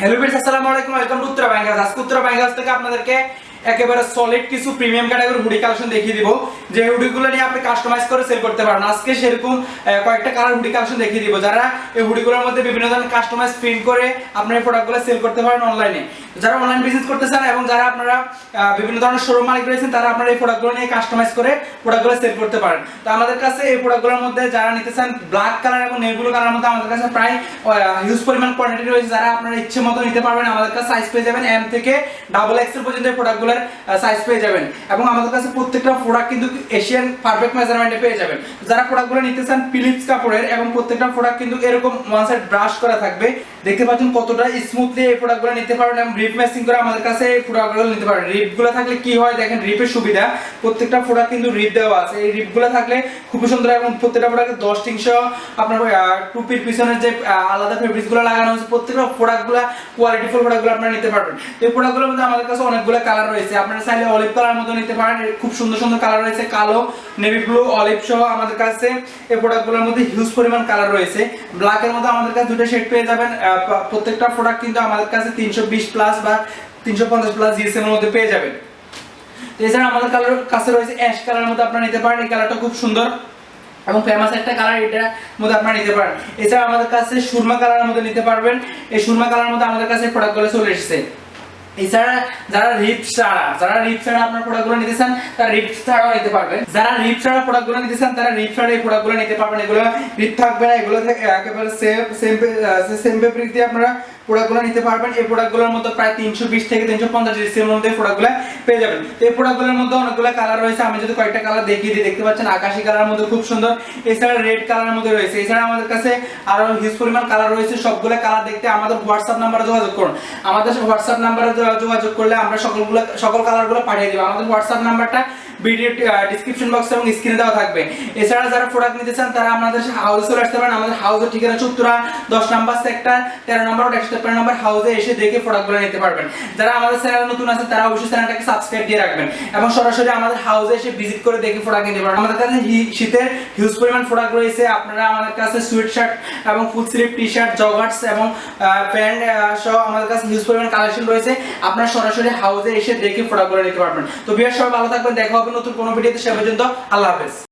Hello viewers আসসালামু আলাইকুম welcome to Uttara ব্যাংকাস আজকে উত্তরা ব্যাংকাস থেকে আপনাদেরকে একেবারে সলিড কিছু প্রিমিয়াম ক্যাটাগরি হুডি কালেকশন দেখিয়ে দিব। যে হুডিগুলো নিয়ে আপনি কাস্টমাইজ করে সেল করতে পারেন। আজকে সেরকম কয়েকটা কালার হুডি কালেকশন দেখিয়ে দিব। যারা এই হুডিগুলোর মধ্যে বিভিন্ন ধরনের কাস্টমাইজ প্রিন্ট করে আপনার এই প্রোডাক্টগুলো সেল করতে পারেন অনলাইনে যারা অনলাইন বিজনেস করতে চান এবং যারা আপনারা বিভিন্ন ধরনের শোরুম মালিক রয়েছেন, তারা আপনারা এই প্রোডাক্টগুলো নিয়ে কাস্টমাইজ করে প্রোডাক্টগুলো সেল করতে পারেন। তো আমাদের কাছে এই প্রোডাক্টগুলোর মধ্যে যারা নিতে চান ব্ল্যাক কালার এবং নেভি ব্লু কালার মধ্যে আমাদের কাছে প্রায় হিউজ পরিমাণ কোয়ান্টিটি রয়েছে। যারা আপনারা ইচ্ছে মতো নিতে পারবেন, আমাদের কাছে সাইজ পেয়ে যাবেন এম থেকে ডাবল এক্সেল পর্যন্ত এই প্রোডাক্টগুলোর সাইজ পেয়ে যাবেন। এবং আমাদের কাছে প্রত্যেকটা প্রোডাক্ট কিন্তু এশিয়ান পারফেক্ট মেজারমেন্টে পেয়ে যাবেন। যারা প্রোডাক্টগুলো নিতে চান ফিলিপস কাপড়ের, এবং প্রত্যেকটা প্রোডাক্ট কিন্তু এরকম ওয়ান সাইড ব্রাশ করা থাকবে। দেখতে পাচ্ছেন কতটা স্মুথলি এই প্রোডাক্টগুলো নিতে পারবেন, এবং রিপ ম্যাচিং করে আমাদের কাছে এই প্রোডাক্টগুলো নিতে পারবেন। রিপগুলো থাকলে কি হয়? দেখেন রিপের সুবিধা। প্রত্যেকটা প্রোডাক্ট কিন্তু রিপ দেওয়া আছে। এই রিপগুলো থাকলে খুবই সুন্দর, এবং প্রত্যেকটা প্রোডাক্টে দশ তিনশো, আপনার টুপির পিছনে যে আলাদা ফেব্রিক্সগুলো লাগানো হয়েছে, প্রত্যেকটা প্রোডাক্টগুলো কোয়ালিটিফুল প্রোডাক্টগুলো আপনারা নিতে পারবেন। এই প্রোডাক্টগুলোর মধ্যে আমাদের কাছে অনেকগুলো কালার রয়েছে। আপনারা চাইলে অলিভ কালার মতো নিতে পারেন। খুব সুন্দর সুন্দর কালার রয়েছে। কালো নেভি ব্লু অলিভ সহ আমাদের কাছে এই প্রোডাক্টগুলোর মধ্যে হিউজ পরিমাণ কালার রয়েছে। ব্ল্যাকের মধ্যে আমাদের কাছে দুটো শেড পেয়ে যাবেন। প্রত্যেকটা প্রোডাক্ট কিন্তু আমাদের কাছে তিনশো বিশ প্লাস বা তিনশো পঞ্চাশ প্লাস জিএসএম এর মধ্যে পেয়ে যাবেন। এছাড়া আমাদের কালার কাছে রয়েছে অ্যাশ কালারের মধ্যে আপনারা নিতে পারেন। এই কালারটা খুব সুন্দর এবং ফেমাস একটা কালার এটার মধ্যে আপনারা নিতে পারেন। এছাড়া আমাদের কাছে সুরমা কালারের মধ্যে নিতে পারবেন। এই সুরমা কালারের মধ্যে আমাদের কাছে প্রোডাক্টগুলো চলে এসেছে। এছাড়া যারা রিপ ছাড়া, যারা রিপ ছাড়া আপনার প্রোডাক্টগুলো নিতে চান, তারা রিপ ছাড়াও নিতে পারবেন। যারা রিপ ছাড়া প্রোডাক্টগুলো নিতে চান, তারা রিপ ছাড়া এই প্রোডাক্টগুলো নিতে পারবেন। এগুলো রিপ থাকবে না, এগুলো একেবারে সেম সেম সেম ফেব্রিক দিয়ে আপনারা প্রোডাক্টগুলো নিতে পারবেন। এই প্রোডাক্টগুলোর মধ্যে প্রায় তিনশো বিশ থেকে তিনশো পঞ্চাশ ডিসির মধ্যে প্রোডাক্টগুলো পেয়ে যাবেন। এই প্রোডাক্টগুলোর মধ্যে অনেকগুলো কালার রয়েছে। আমি যদি কয়েকটা কালার দেখিয়ে দিই, দেখতে পাচ্ছেন আকাশি কালার মধ্যে খুব সুন্দর। এছাড়া রেড কালারের মধ্যে রয়েছে। এছাড়া আমাদের কাছে আরও হিউজ পরিমাণ কালার রয়েছে। সবগুলো কালার দেখতে আমাদের হোয়াটসঅ্যাপ নাম্বারে যোগাযোগ করুন। আমাদের হোয়াটসঅ্যাপ নাম্বারে যোগাযোগ করলে আমরা সকলগুলো, সকল কালারগুলো পাঠিয়ে দেবো। আমাদের হোয়াটসঅ্যাপ নাম্বারটা ভিডিও ডিসক্রিপশন বক্স এবং স্ক্রিনে দেওয়া থাকবে। এছাড়া যারা প্রোডাক্ট নিতে চান, তারা আমাদের হাউসে চলে আসতে পারেন। আমাদের হাউসের ঠিকানা চুত্তরা, দশ নাম্বার সেক্টর তেরো নম্বর ও একশো তেপ্পান্ন নম্বর হাউসে এসে দেখে প্রোডাক্টগুলো নিতে পারবেন। যারা আমাদের চ্যানেল নতুন আছে, তারা অবশ্যই চ্যানেলটাকে সাবস্ক্রাইব দিয়ে রাখবেন। এবং সরাসরি আমাদের হাউসে এসে ভিজিট করে দেখে প্রোডাক্ট নিতে পারবেন। আমাদের কাছে শীতের হিউজ পরিমাণ প্রোডাক্ট রয়েছে। আপনারা আমাদের কাছে সুইট শার্ট এবং full sleeve T shirt joggers এবং প্যান্ট সহ আমাদের কাছে হিউজ পরিমাণ কালেকশন রয়েছে। আপনারা সরাসরি হাউসে এসে দেখে প্রোডাক্টগুলো নিতে পারবেন। তো বিয়ার সবাই ভালো থাকবেন। দেখা হবে নতুন কোনো ভিডিওতে সে পর্যন্ত আল্লাহ হাফেজ।